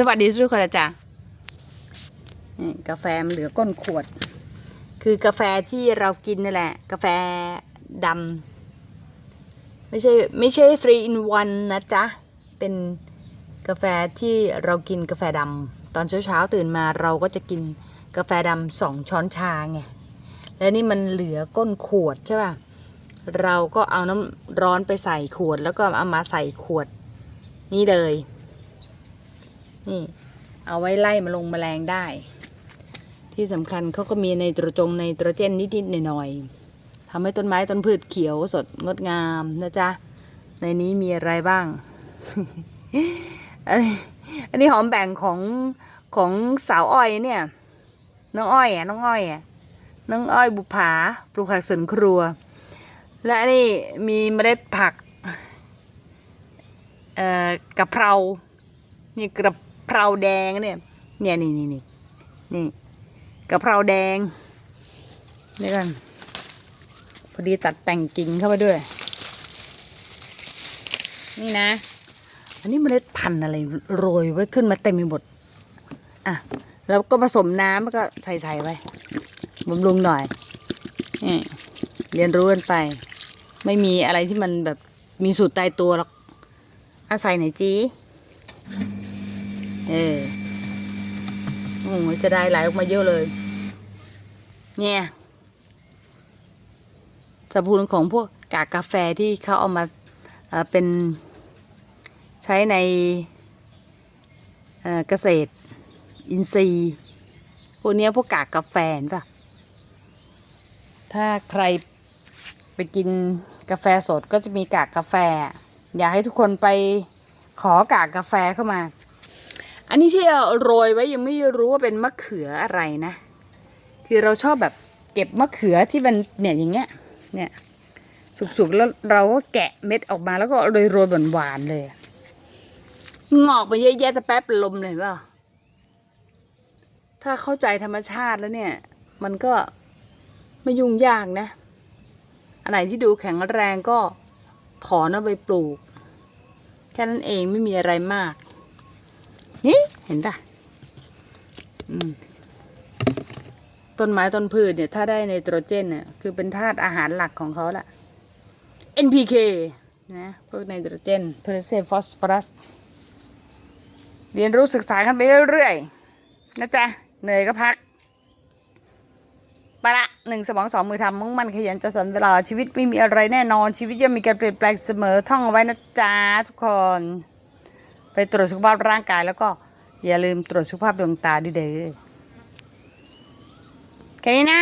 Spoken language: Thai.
สวัสดีทุกคนนะจ๊ะนี่กาแฟมันเหลือก้นขวด คือกาแฟที่เรากินนี่แหละ กาแฟดำไม่ใช่ไม่ใช่ three in one นะจ๊ะ เป็นกาแฟที่เรากินกาแฟดำตอนเช้าๆตื่นมาเราก็จะกินกาแฟดำสองช้อนชาไงแล้วนี่มันเหลือก้นขวดใช่ป่ะเราก็เอาน้ำร้อนไปใส่ขวด แล้วก็เอามาใส่ขวด นี่เลย นี่ เอาไว้ไล่มาลงแมลงได้ ที่สำคัญเขาก็มีในตรจงในตรเจนนิดๆหน่อยๆทำให้ต้นไม้ต้นพืชเขียวสดงดงามนะจ๊ะ ในนี้มีอะไรบ้าง อันนี้หอมแบ่งของของสาวอ้อยเนี่ย น้องอ้อยอะน้องอ้อยอะน้องอ้อยบุภาปลูกผักสวนครัว และนนี่มีเมล็ดผัก เอ่อกะเพรานี่กระ เพราแดงเนี่ย เนี่ยนี่นี่นี่นี่กะเพราแดงนี่กันพอดีตัดแต่งกิ่งเข้าไปด้วย นี่นะ อันนี้เมล็ดพันธุ์อะไรโรยไว้ขึ้นมาเต็มไปหมดอะแล้วก็ผสมน้ำแล้วก็ใส่ใส่ไว้บำรุงหน่อยนี่เรียนรู้กันไป ไม่มีอะไรที่มันแบบมีสูตรตายตัวหรอกอาศัยไหนจี เออโอ้โหจะได้ไหลออกมาเยอะเลย เนี่ยสรรพคุณของพวกกากกาแฟที่เขาเอามาเอ่อเป็นใช้ในเเกษตร อินทรีย์พวกเนี้ยพวกกากกาแฟเห็นป่ะ ถ้าใครไปกินกาแฟสดก็จะมีกากกาแฟ อยากให้ทุกคนไปขอกากกาแฟเข้ามา อันนี้ที่เราโรยไว้ยังไม่รู้ว่าเป็นมะเขืออะไรนะ คือเราชอบแบบเก็บมะเขือที่มันเนี่ยอย่างเงี้ย เนี่ยสุกๆแล้วเราก็แกะเม็ดออกมาแล้วก็โรยโรยหวานๆเลยงอกมาเยอะแยะแต่แป๊บป็นลมเลยเห็นเปล่าถ้าเข้าใจธรรมชาติแล้วเนี่ย มันก็ไม่ยุ่งยากนะ อันไหนที่ดูแข็งแรงก็ถอนเอาไปปลูก แค่นั้นเองไม่มีอะไรมาก นี่เห็นปะต้นไม้ต้นพืชเนี่ย ถ้าได้ไนโตรเจนเนี่ยคือเป็นธาตุอาหารหลักของเขาละ NPK นะพวกไนโตรเจนโพแทสเซียมฟอสฟอรัส เรียนรู้ศึกษากันไปเรื่อยๆนะจ๊ะ เหนื่อยก็พักไปละหนึ่งสมองสองมือทำมุ่งมั่นขยันจะสันเวลาชีวิตไม่มีอะไรแน่นอนชีวิตย่อมมีการเปลี่ยนแปลงเสมอท่องเอาไว้นะจ๊ะทุกคน ไปตรวจสุขภาพร่างกาย แล้วก็อย่าลืมตรวจสุขภาพดวงตาด้วยเด้อแค่นี้นะ